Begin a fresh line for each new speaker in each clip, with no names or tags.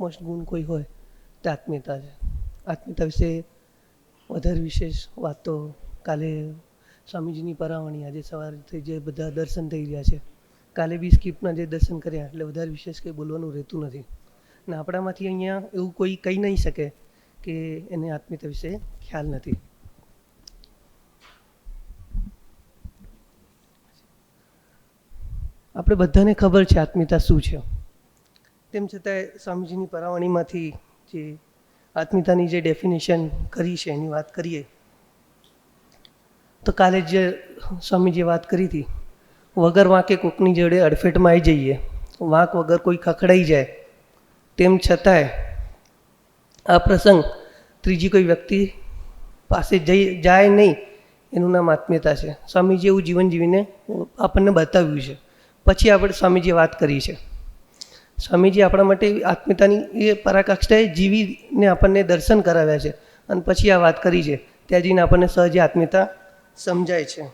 Topmost ગુણ કોઈ હોય તે આત્મીયતા છે. આત્મીયતા વિશે વધારે વિશેષ વાત તો કાલે સ્વામીજીની પરાવણી આજે સવારથી જે બધા દર્શન થઈ રહ્યા છે. કાલે બી સ્કીપના જે દર્શન કર્યા એટલે વધારે વિશેષ કંઈ બોલવાનું રહેતું નથી. અને આપણામાંથી અહીંયા એવું કોઈ કહી નહીં શકે કે એને આત્મીયતા વિશે ખ્યાલ નથી. આપણે બધાને ખબર છે આત્મીયતા શું છે. તેમ છતાંય સ્વામીજીની પરાવણીમાંથી જે આત્મીયતાની જે ડેફિનેશન કરી છે, એની વાત કરીએ, તો કાલે જે સ્વામીજીએ વાત કરી હતી, વગર વાંકે કોકની જોડે અડફેટમાં આવી જઈએ, વાંક વગર કોઈ ખખડાઈ જાય, તેમ છતાંય આ પ્રસંગ ત્રીજી કોઈ વ્યક્તિ પાસે જઈ, જાય નહીં, એનું નામ આત્મીયતા છે. સ્વામીજી એવું જીવન જીવીને આપણને બતાવ્યું છે. પછી આપણે સ્વામીજીએ વાત કરી છે. સ્વામીજી આપણા માટે આત્મીયતાની એ પરાકાષ્ઠાએ જીવીને આપણને દર્શન કરાવ્યા છે. અને પછી આ વાત કરી છે, ત્યાં જઈને આપણને સહજે આત્મીયતા સમજાય છે.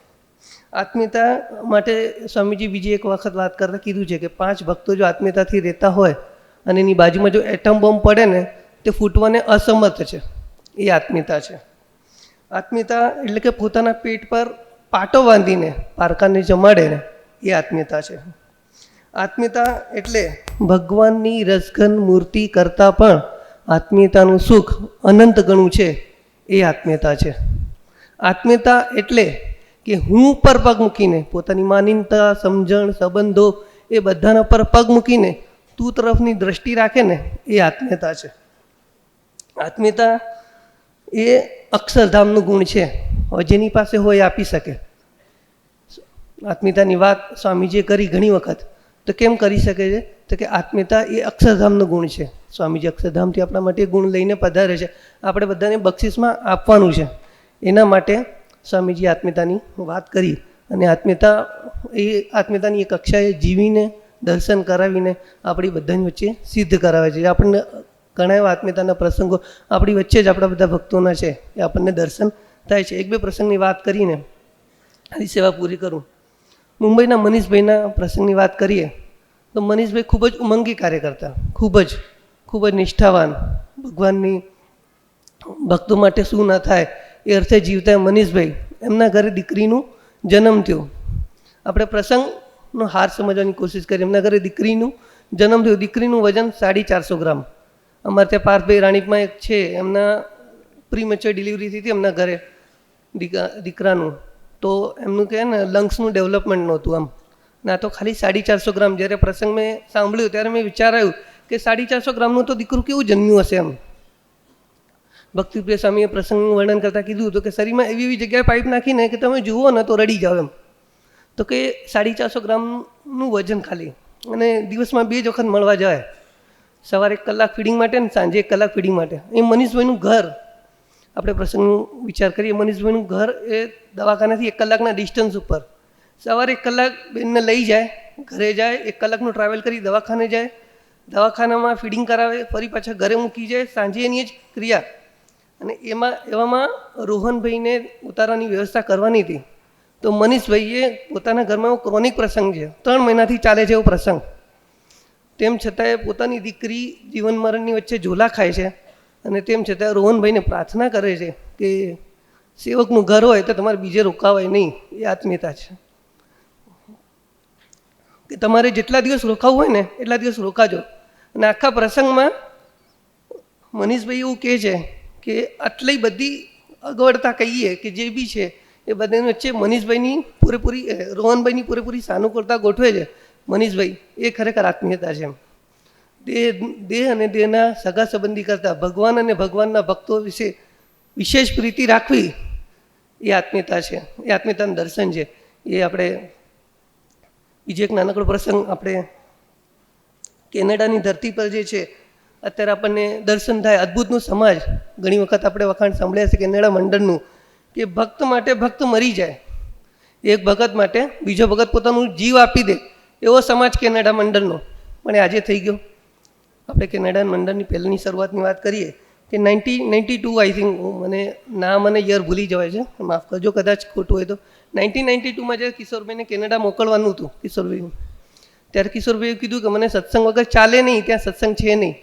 આત્મીયતા માટે સ્વામીજી બીજી એક વખત વાત કરતા કીધું છે કે પાંચ ભક્તો જો આત્મીયતાથી રહેતા હોય અને એની બાજુમાં જો એટમ બોમ્બ પડે ને, તે ફૂટવાને અસમર્થ છે. એ આત્મીયતા છે. આત્મીયતા એટલે કે પોતાના પેટ પર પાટો બાંધીને, પારકાને જમાડે ને, એ આત્મીયતા છે. આત્મીયતા એટલે ભગવાનની રસઘન મૂર્તિ કરતાં પણ આત્મીયતાનું સુખ અનંત ગણું છે, એ આત્મીયતા છે. આત્મીયતા એટલે કે હું પર પગ મૂકીને, પોતાની માનીનતા, સમજણ, સંબંધો એ બધાના પર પગ મૂકીને, તું તરફની દ્રષ્ટિ રાખે ને એ આત્મીયતા છે. આત્મીયતા એ અક્ષરધામનું ગુણ છે. હવે જેની પાસે હોય આપી શકે. આત્મીયતાની વાત સ્વામીજીએ કરી ઘણી વખત. તો કેમ કરી શકે છે? તો કે આત્મીયતા એ અક્ષરધામનો ગુણ છે. સ્વામીજી અક્ષરધામથી આપણા માટે ગુણ લઈને પધારે છે. આપણે બધાને બક્ષિસમાં આપવાનું છે. એના માટે સ્વામીજી આત્મીયતાની વાત કરી અને આત્મીયતા એ આત્મીયતાની એ કક્ષાએ જીવીને, દર્શન કરાવીને આપણી બધાની વચ્ચે સિદ્ધ કરાવે છે. આપણને ઘણા એવા આત્મીયતાના પ્રસંગો આપણી વચ્ચે જ આપણા બધા ભક્તોના છે. એ આપણને દર્શન થાય છે. એક બે પ્રસંગની વાત કરીને, આની સેવા પૂરી કરું. મુંબઈના મનીષભાઈના પ્રસંગની વાત કરીએ, તો મનીષભાઈ ખૂબ જ ઉમંગી કાર્યકર્તા ખૂબ જ ખૂબ જ નિષ્ઠાવાન. ભગવાનની ભક્તો માટે શું ના થાય, એ અર્થે જીવતા મનીષભાઈ. એમના ઘરે દીકરીનું જન્મ થયો. આપણે પ્રસંગનો હાર સમજવાની કોશિશ કરી એમના ઘરે દીકરીનું જન્મ થયો. દીકરીનું વજન સાડી ચારસો ગ્રામ. અમારે ત્યાં પાર્થભાઈ રાણીપમાં એક છે. એમના પ્રીમેચ્યોર ડિલિવરી થઈ હતી એમના ઘરે દીકરા દીકરાનું. તો એમનું કહે ને લંગ્સનું ડેવલપમેન્ટ નહોતું આમ. ના તો ખાલી સાડી ચારસો ગ્રામ, જ્યારે પ્રસંગ મેં સાંભળ્યું, ત્યારે મેં વિચારાયું કે સાડી ચારસો ગ્રામનું તો દીકરું કેવું જન્મ્યું હશે એમ. ભક્તિપ્રિય સ્વામીએ પ્રસંગનું વર્ણન કરતાં કીધું હતું કે શરીરમાં એવી એવી જગ્યાએ પાઇપ નાખીને કે તમે જુઓ ને તો રડી જાઓ એમ. તો કે સાડી ચારસો ગ્રામનું વજન ખાલી. અને દિવસમાં બે જ વખત મળવા જાય. સવારે એક કલાક ફીડિંગ માટે ને સાંજે એક કલાક ફીડિંગ માટે. એ મનીષભાઈનું ઘર. આપણે પ્રસંગનું વિચાર કરીએ. મનીષભાઈનું ઘર એ દવાખાનાથી એક કલાકના ડિસ્ટન્સ ઉપર. સવારે એક કલાક બેનને લઈ જાય, ઘરે જાય, એક કલાકનું ટ્રાવેલ કરી દવાખાને જાય. દવાખાનામાં ફીડિંગ કરાવે, ફરી પાછા ઘરે મૂકી જાય. સાંજે એની જ ક્રિયા. અને એમાં, એવામાં રોહનભાઈને ઉતારવાની વ્યવસ્થા કરવાની હતી. તો મનીષભાઈએ પોતાના ઘરમાં ક્રોનિક પ્રસંગ છે. ત્રણ મહિનાથી ચાલે છે એવો પ્રસંગ. તેમ છતાંય પોતાની દીકરી જીવન મરણની વચ્ચે ઝોલા ખાય છે. અને તેમ છતાં રોહનભાઈને પ્રાર્થના કરે છે કે સેવકનું ઘર હોય તો તમારે બીજે રોકાવાય નહીં, એ આત્મીયતા છે. કે તમારે જેટલા દિવસ રોકાવું હોય ને, એટલા દિવસ રોકાજો. અને આખા પ્રસંગમાં મનીષભાઈ એવું કહે છે કે આટલી બધી અગવડતા કહીએ કે જે બી છે, એ બધાની વચ્ચે મનીષભાઈની પૂરેપૂરી રોહનભાઈની પૂરેપૂરી સાનુકૂળતા ગોઠવે છે. મનીષભાઈ, એ ખરેખર આત્મીયતા છે દેહ દેહ અને દેહના સગા સંબંધી કરતાં ભગવાન અને ભગવાનના ભક્તો વિશે વિશેષ પ્રીતિ રાખવી એ આત્મીયતા છે. એ આત્મીયતાનું દર્શન છે. એ આપણે બીજો એક નાનકડો પ્રસંગ આપણે કેનેડાની ધરતી પર જે છે, અત્યારે આપણને દર્શન થાય. અદ્ભુતનું સમાજ ઘણી વખત આપણે વખાણ સાંભળ્યા છે કેનેડા મંડળનું કે ભક્ત માટે ભક્ત મરી જાય. એક ભગત માટે બીજો ભગત પોતાનું જીવ આપી દે એવો સમાજ કેનેડા મંડળનો. પણ આજે થઈ ગયો. આપણે કેનેડા મંડળની પહેલાંની શરૂઆતની વાત કરીએ કે ninety ninety two I think મને નામ અને યર ભૂલી જવાય છે. માફ કરજો, કદાચ ખોટું હોય તો. નાઇન્ટીન નાઇન્ટી ટુમાં જ્યારે કિશોરભાઈને કેનેડા મોકલવાનું હતું, કિશોરભાઈનું, ત્યારે કિશોરભાઈએ કીધું કે મને સત્સંગ વગર ચાલે નહીં, ત્યાં સત્સંગ છે નહીં.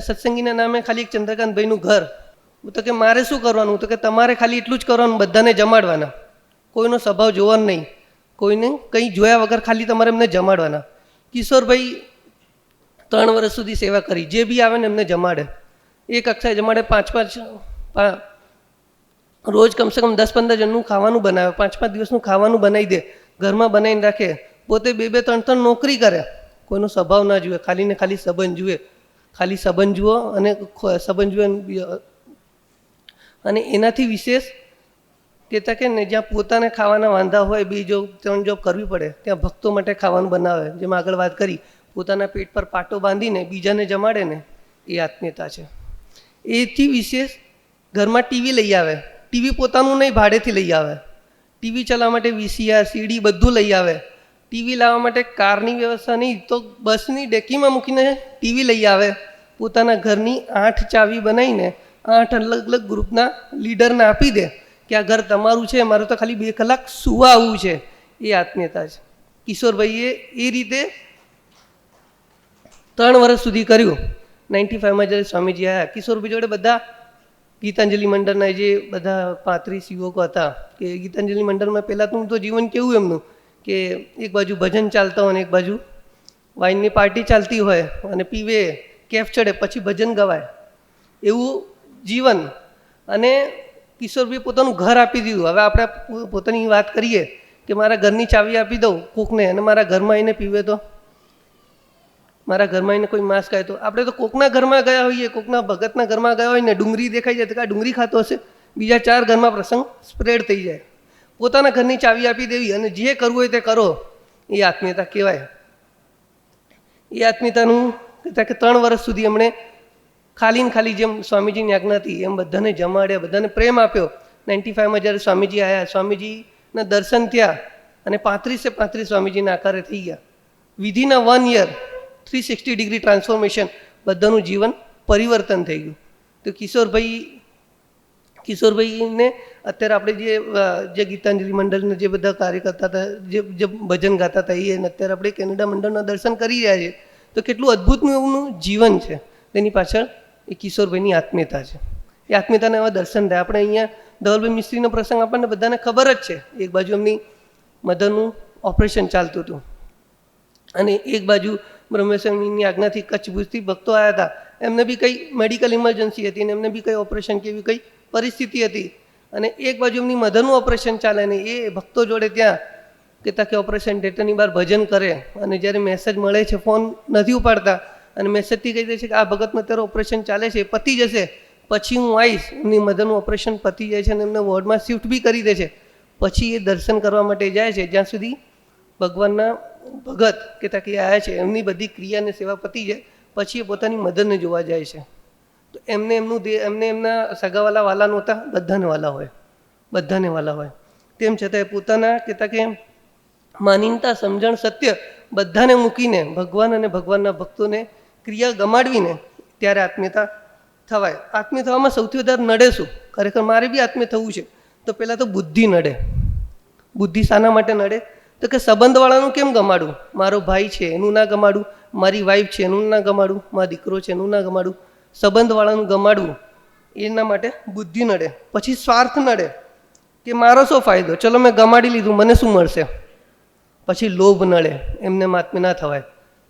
સત્સંગીના નામે ખાલી એક ચંદ્રકાંતભાઈનું ઘર. હું તો કે મારે શું કરવાનું? તો કે તમારે ખાલી એટલું જ કરવાનું, બધાને જમાડવાના. કોઈનો સ્વભાવ જોવાનો નહીં. કોઈને કંઈ જોયા વગર ખાલી તમારે એમને જમાડવાના. કિશોરભાઈ ત્રણ વર્ષ સુધી સેવા કરી. જે બી આવે ને એમને જમાડે. એ કક્ષાએ જમાડે, પાંચ પાંચ રોજ કમસે કમ દસ પંદર જણનું ખાવાનું બનાવે. પાંચ પાંચ દિવસનું ખાવાનું બનાવી દે. ઘરમાં બનાવીને રાખે. પોતે બે બે ત્રણ ત્રણ નોકરી કરે. કોઈનો સ્વભાવ ના જુએ. ખાલી ને ખાલી સંબંધ જુએ. ખાલી સંબંધ જુઓ અને સંબંધ જુએ અને એનાથી વિશેષ કહેતા કે ને જ્યાં પોતાને ખાવાના વાંધા હોય, બી જો ત્રણ જોબ કરવી પડે, ત્યાં ભક્તો માટે ખાવાનું બનાવે. જેમ આગળ વાત કરી પોતાના પેટ પર પાટો બાંધીને, બીજાને જમાડે ને એ આત્મીયતા છે. એથી વિશેષ ઘરમાં ટીવી લઈ આવે. ટીવી પોતાનું નહીં, ભાડેથી લઈ આવે. ટીવી ચલાવવા માટે વીસીઆર સીડી બધું લઈ આવે. ટીવી લાવવા માટે કારની વ્યવસ્થા નહીં, તો બસની ડેકીમાં મૂકીને ટીવી લઈ આવે. પોતાના ઘરની આઠ ચાવી બનાવીને, આઠ અલગ અલગ ગ્રુપના લીડરને આપી દે કે આ ઘર તમારું છે, મારું તો ખાલી બે કલાક સુવા આવવું છે. એ આત્મીયતા છે. કિશોરભાઈએ એ રીતે ત્રણ વર્ષ સુધી કર્યું. નાઇન્ટી ફાઇવમાં જ્યારે સ્વામીજી આવ્યા કિશોરભાઈ જોડે બધા ગીતાંજલિ મંડળના જે બધા પાંત્રીસ યુવકો હતા, કે ગીતાંજલિ મંડળમાં પહેલાં તો જીવન કેવું એમનું, કે એક બાજુ ભજન ચાલતા હોય અને એક બાજુ વાઇનની પાર્ટી ચાલતી હોય અને પીવે, કેફ ચડે, પછી ભજન ગવાય. એવું જીવન. અને કિશોરભાઈ પોતાનું ઘર આપી દીધું. હવે આપણે પોતાની વાત કરીએ કે મારા ઘરની ચાવી આપી દઉં કોકને અને મારા ઘરમાં આવીને પીવે તો? મારા ઘરમાં એને કોઈ માંસ ખાય તો આપણે તો કોકના ઘરમાં ગયા હોઈએ, કોકના ભગતના ઘરમાં ગયા હોય ને ડુંગળી દેખાઈ જાય તો કાં ડુંગળી ખાતો હશે. બીજા ચાર ઘરમાં પ્રસંગ સ્પ્રેડ થઈ જાય. પોતાના ઘરની ચાવી આપી દેવી અને જે કરવું હોય તે કરો. એ આત્મીયતા કહેવાય. એ આત્મીયતાનું કહેતા કે ત્રણ વર્ષ સુધી એમણે ખાલી ને ખાલી જેમ સ્વામીજીની આજ્ઞા હતી, એમ બધાને જમાડ્યા, બધાને પ્રેમ આપ્યો. નાઇન્ટી ફાઇવમાં જ્યારે સ્વામીજી આવ્યા સ્વામીજીના દર્શન થયા અને પાંત્રીસે પાંત્રીસ સ્વામીજીના આકારે થઈ ગયા. વિધિના one year three sixty degree transformation બધાનું જીવન પરિવર્તન થઈ ગયું. તો કિશોરભાઈ, કિશોરભાઈને અત્યારે આપણે જે જે ગીતાંજલિ મંડળના જે બધા કાર્ય કરતા હતા, જે જે ભજન ગાતા હતા, એ અત્યારે આપણે કેનેડા મંડળના દર્શન કરી રહ્યા છીએ તો કેટલું અદ્ભુતનું એમનું જીવન છે. તેની પાછળ એ કિશોરભાઈની આત્મીયતા છે. એ આત્મીયતાના એવા દર્શન થાય. આપણે અહીંયા ધવલભાઈ મિસ્ત્રીનો પ્રસંગ આપણને બધાને ખબર જ છે. એક બાજુ એમની મધરનું ઓપરેશન ચાલતું હતું. અને એક બાજુ બ્રહ્મેશ્વરની આજ્ઞાથી કચ્છ ભુજથી ભક્તો આવ્યા હતા. એમને બી કંઈ મેડિકલ ઇમરજન્સી હતી અને એમને બી કંઈ ઓપરેશન કે એવી કંઈ પરિસ્થિતિ હતી. અને એક બાજુ એમની મધરનું ઓપરેશન ચાલે ને એ ભક્તો જોડે ત્યાં કહેતા કે ઓપરેશન થિયેટરની બહાર ભજન કરે. અને જ્યારે મેસેજ મળે છે ફોન નથી ઉપાડતા અને મેસેજથી કહી દે છે કે આ ભગતમાં અત્યારે ઓપરેશન ચાલે છે, એ પતી જશે. પછી હું આવીશ. એમની મધરનું ઓપરેશન પતી જાય છે અને એમને વોર્ડમાં શિફ્ટ બી કરી દે છે. પછી એ દર્શન કરવા માટે જાય છે. જ્યાં સુધી ભગવાનના ભગત કે આવ્યા છે, એમની બધી ક્રિયા અને સેવા પતી જાય, પછી એ પોતાની મદદને જોવા જાય છે. તો એમને એમનું એમને એમના સગાવાલા વાલા નહોતા, બધાને વાલા હોય, બધાને વાલા હોય. તેમ છતાં પોતાના કહેતા કે માનીનતા, સમજણ, સત્ય બધાને મૂકીને, ભગવાન અને ભગવાનના ભક્તોને ક્રિયા ગમાડવીને ત્યારે આત્મીયતા થવાય. આત્મીય થવામાં સૌથી વધારે નડે શું? ખરેખર મારે બી આત્મીય થવું છે. તો પહેલાં તો બુદ્ધિ નડે. બુદ્ધિ શાના માટે નડે? તો કે સંબંધવાળાનું કેમ ગમાડું? મારો ભાઈ છે, એનું ના ગમાડું. મારી વાઈફ છે, એનું ના ગમાડું. મારો દીકરો છે, એનું ના ગમાડું. સંબંધવાળાનું ગમાડવું, એના માટે બુદ્ધિ નડે. પછી સ્વાર્થ નડે, કે મારો શું ફાયદો? ચલો મેં ગમાડી લીધું, મને શું મળશે? પછી લોભ નડે, એમને માતમી ના થવાય.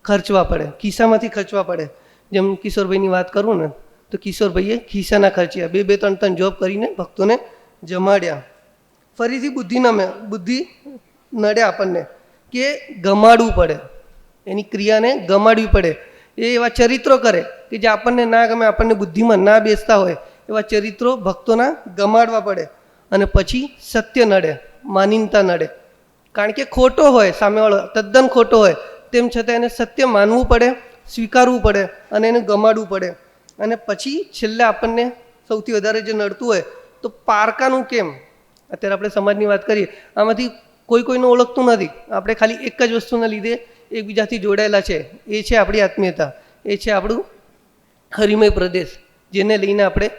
ખર્ચવા પડે, ખિસ્સામાંથી ખર્ચવા પડે. જેમ કિશોરભાઈની વાત કરું ને, તો કિશોરભાઈએ ખિસ્સાના ખર્ચ્યા. બે બે, ત્રણ ત્રણ જોબ કરીને ભક્તોને જમાડ્યા. ફરીથી બુદ્ધિ નમે, બુદ્ધિ નડે આપણને, કે ગમાડવું પડે. એની ક્રિયાને ગમાડવી પડે. એ એવા ચરિત્રો કરે કે જે આપણને ના ગમે, આપણને બુદ્ધિમાં ના બેસતા હોય, એવા ચરિત્રો ભક્તોના ગમાડવા પડે. અને પછી સત્ય નડે, માનીનતા નડે. કારણ કે ખોટો હોય, સામેવાળો તદ્દન ખોટો હોય, તેમ છતાં એને સત્ય માનવું પડે, સ્વીકારવું પડે અને એને ગમાડવું પડે. અને પછી છેલ્લે આપણને સૌથી વધારે જે નડતું હોય, તો પારકાનું કેમ? અત્યારે આપણે સમાજની વાત કરીએ, આમાંથી કોઈ કોઈને ઓળખતું નથી. આપણે ખાલી એક જ વસ્તુના લીધે એકબીજાથી જોડાયેલા છે. એ છે આપણી આત્મીયતા. એ છે આપણું હરિમય પ્રદેશ, જેને લઈને આપણે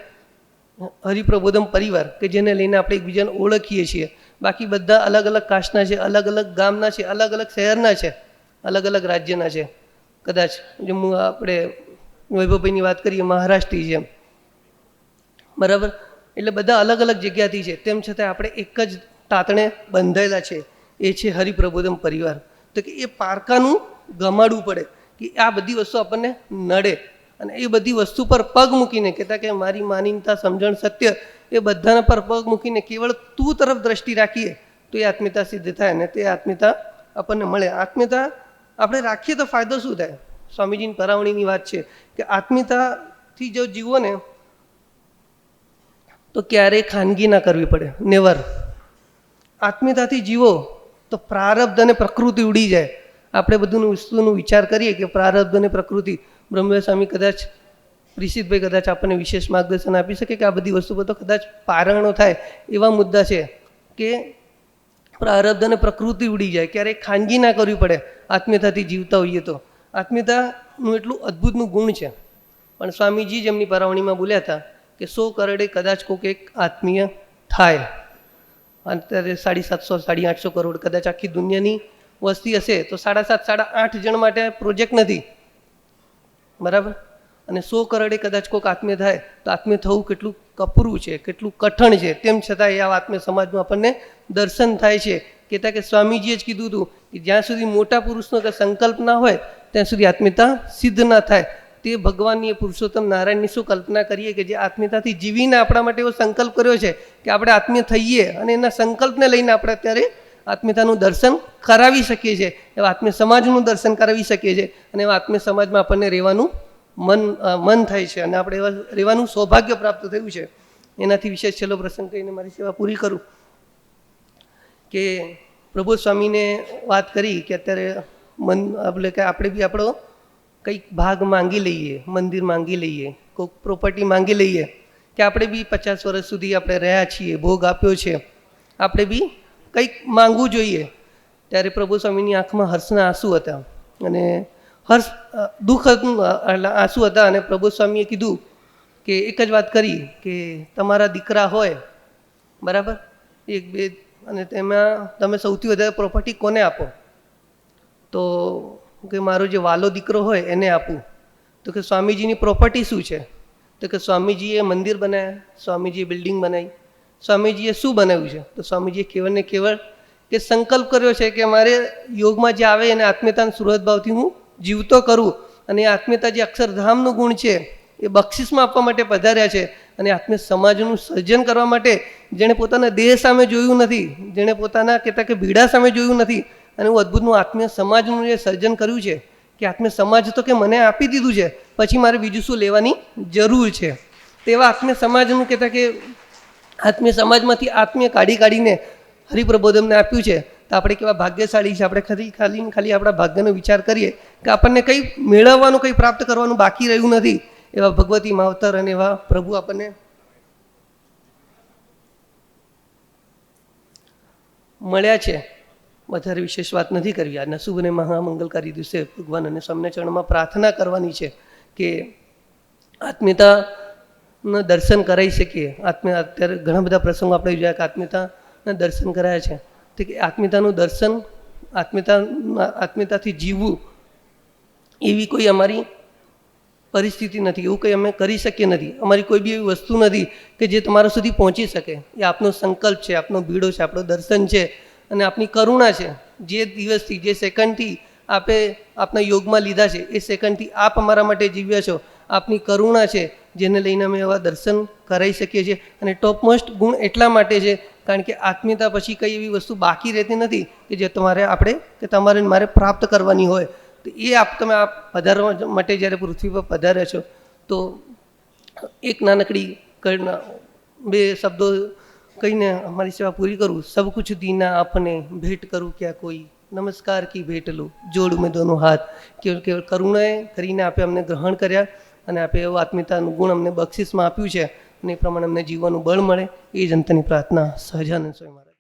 હરિપ્રબોધમ પરિવાર, કે જેને લઈને આપણે એકબીજાને ઓળખીએ છીએ. બાકી બધા અલગ અલગ કાસ્ટના છે અલગ અલગ ગામના છે અલગ અલગ શહેરના છે અલગ અલગ રાજ્યના છે. કદાચ જો હું આપણે વૈભવભાઈની વાત કરીએ મહારાષ્ટ્રી જેમ. બરાબર? એટલે બધા અલગ અલગ જગ્યાથી છે. તેમ છતાં આપણે એક જ તાતણે બંધાયેલા છે, એ છે હરિપ્રબોધમ પરિવાર. તો કે એ પારકાનું ગમાડવું પડે કે આ બધી વસ્તુ આપણને નડે. અને એ બધી વસ્તુ પર પગ મૂકીને કહેતા કે મારી માનીનતા સમજણ સત્ય, એ બધાના પર પગ મૂકીને કેવળ તું તરફ દ્રષ્ટિ રાખીએ, તો એ આત્મીયતા સિદ્ધ થાય અને તે આત્મીયતા આપણને મળે. આત્મીયતા, આપણે રાખીએ તો ફાયદો શું થાય? સ્વામીજીની પરાવણીની વાત છે કે આત્મીયતાથી જો જીવો ને તો ક્યારેય ખાનગી ના કરવી પડે. નેવર. આત્મીયતાથી જીવો, તો પ્રારબ્ધ અને પ્રકૃતિ ઉડી જાય. આપણે બધું વસ્તુનું વિચાર કરીએ કે પ્રારબ્ધ અને પ્રકૃતિ. બ્રહ્મસ્વામી કદાચ પ્રિસિતભાઈ કદાચ આપણને વિશેષ માર્ગદર્શન આપી શકે કે આ બધી વસ્તુ બધો કદાચ પારણો થાય એવા મુદ્દા છે કે પ્રારબ્ધ અને પ્રકૃતિ ઉડી જાય. ક્યારેય ખાનગી ના કરવી પડે આત્મીયતાથી જીવતા હોઈએ તો. આત્મીયતાનું એટલું અદ્ભુતનું ગુણ છે. પણ સ્વામીજી જ એમની પરાવણીમાં બોલ્યા હતા કે સો કરડે કદાચ કોઈક એક આત્મીય થાય. અત્યારે સાડી સાતસો, સાડી આઠસો કરોડ. કદાચ આખી દુનિયાની વસ્તી હશે તો સાડા સાત, સાડા આઠ જણ માટે પ્રોજેક્ટ નથી. બરાબર? અને સો કરોડે કદાચ કોઈક આત્મીય થાય તો આત્મીય થવું કેટલું કપરું છે, કેટલું કઠણ છે. તેમ છતાં એ આ આત્મીય સમાજમાં આપણને દર્શન થાય છે. કહેતા કે સ્વામીજીએ જ કીધું હતું કે જ્યાં સુધી મોટા પુરુષનો કે સંકલ્પ ના હોય, ત્યાં સુધી આત્મીયતા સિદ્ધ ના થાય. તે ભગવાનની પુરુષોત્તમ નારાયણની શું કલ્પના કરીએ કે જે આત્મીયતાથી જીવીને આપણા માટે એવો સંકલ્પ કર્યો છે કે આપણે આત્મીય થઈએ અને એના સંકલ્પને લઈને આપણે અત્યારે આત્મીયતાનું દર્શન કરાવી શકીએ છીએ, એવા આત્મીય સમાજનું દર્શન કરાવી શકીએ છીએ અને એવા આત્મીય સમાજમાં આપણને રહેવાનું મન મન થાય છે અને આપણે એવા રહેવાનું સૌભાગ્ય પ્રાપ્ત થયું છે. એનાથી વિશેષ છેલ્લો પ્રસંગ કહીને મારી સેવા પૂરી કરું કે પ્રભુ સ્વામીને વાત કરી કે અત્યારે મન આપણે કે આપણે બી આપણો કંઈક ભાગ માંગી લઈએ, મંદિર માંગી લઈએ, કોઈક પ્રોપર્ટી માંગી લઈએ, કે આપણે બી પચાસ વર્ષ સુધી આપણે રહ્યા છીએ, ભોગ આપ્યો છે, આપણે બી કંઈક માંગવું જોઈએ. ત્યારે પ્રભુ સ્વામીની આંખમાં હર્ષના આંસુ હતા અને હર્ષ દુઃખ આંસુ હતા અને પ્રભુ સ્વામીએ કીધું કે એક જ વાત કરી, કે તમારા દીકરા હોય, બરાબર? એક, બે, અને તેમાં તમે સૌથી વધારે પ્રોપર્ટી કોને આપો? તો કે મારો જે વાલો દીકરો હોય એને આપું. તો કે સ્વામીજીની પ્રોપર્ટી શું છે? તો કે સ્વામીજીએ મંદિર બનાવ્યા સ્વામીજીએ બિલ્ડિંગ બનાવી સ્વામીજીએ શું બનાવ્યું છે? તો સ્વામીજીએ કેવળ ને કેવળ કે સંકલ્પ કર્યો છે કે મારે યોગમાં જે આવે એને આત્મીયતાના સુરત ભાવથી હું જીવતો કરું. અને આત્મીયતા જે અક્ષરધામનું ગુણ છે, એ બક્ષિસમાં આપવા માટે પધાર્યા છે. અને આત્મીય સમાજનું સર્જન કરવા માટે જેણે પોતાના દેહ સામે જોયું નથી, જેણે પોતાના કહેતા કે ભીડા સામે જોયું નથી અને હું અદ્ભુતનું આત્મીય સમાજનું જે સર્જન કર્યું છે કે આત્મીય સમાજ તો કે મને આપી દીધું છે, પછી મારે બીજું શું લેવાની જરૂર છે? તેવા આત્મીય સમાજનું કહેતા કે આત્મીય સમાજમાંથી આત્મીય કાઢી કાઢીને હરિપ્રબોધમને આપ્યું છે, તો આપણે કેવા ભાગ્યશાળી છે? આપણે ખાલી ખાલી ખાલી આપણા ભાગ્યનો વિચાર કરીએ કે આપણને કંઈ મેળવવાનું, કંઈ પ્રાપ્ત કરવાનું બાકી રહ્યું નથી, એવા ભગવતી માવતર અને એવા પ્રભુ આપણને મળ્યા છે. વધારે વિશેષ વાત નથી કરવી. આજના શુભ અને મહામંગલકારી દિવસે ભગવાન અને સ્વામીના ચરણમાં પ્રાર્થના કરવાની છે કે આત્મીયતાના દર્શન કરાવી શકીએ. આત્મીય, અત્યારે ઘણા બધા પ્રસંગો આપણે જોયા કે આત્મીયતાના દર્શન કરાયા છે. તો કે આત્મીયતાનું દર્શન આત્મીયતા આત્મીયતાથી જીવવું એવી કોઈ અમારી પરિસ્થિતિ નથી. એવું કંઈ અમે કરી શકીએ નથી. અમારી કોઈ બી એવી વસ્તુ નથી કે જે તમારા સુધી પહોંચી શકે. એ આપનો સંકલ્પ છે, આપનો ભીડો છે, આપણો દર્શન છે. અને આપની કરુણા છે. જે દિવસથી, જે સેકન્ડથી આપે આપના યોગમાં લીધા છે, એ સેકન્ડથી આપ અમારા માટે જીવ્યા છો. આપની કરુણા છે, જેને લઈને અમે એવા દર્શન કરાવી શકીએ છીએ. અને ટોપમોસ્ટ ગુણ એટલા માટે છે, કારણ કે આત્મીયતા પછી કઈ એવી વસ્તુ બાકી રહેતી નથી કે જે તમારે આપણે, કે તમારે મારે પ્રાપ્ત કરવાની હોય. તો એ આપ તમે આપ પધારવા માટે જ્યારે પૃથ્વી પર પધાર્યા છો, તો એક નાનકડી બે શબ્દો કહીને અમારી સેવા પૂરી કરું, સબ કુછ દીના આપને ભેટ કરું ક્યાં કોઈ? નમસ્કાર કી ભેટ લો. જોડું મેં દોનો હાથ. કેવળ કરુણાએ કરીને આપે અમને ગ્રહણ કર્યા અને આપે એવું આત્મીયતાનું ગુણ અમને બક્ષિસમાં આપ્યું છે અને એ પ્રમાણે અમને જીવવાનું બળ મળે. એ જ અંતની પ્રાર્થના સહજાનંદ સ્વામી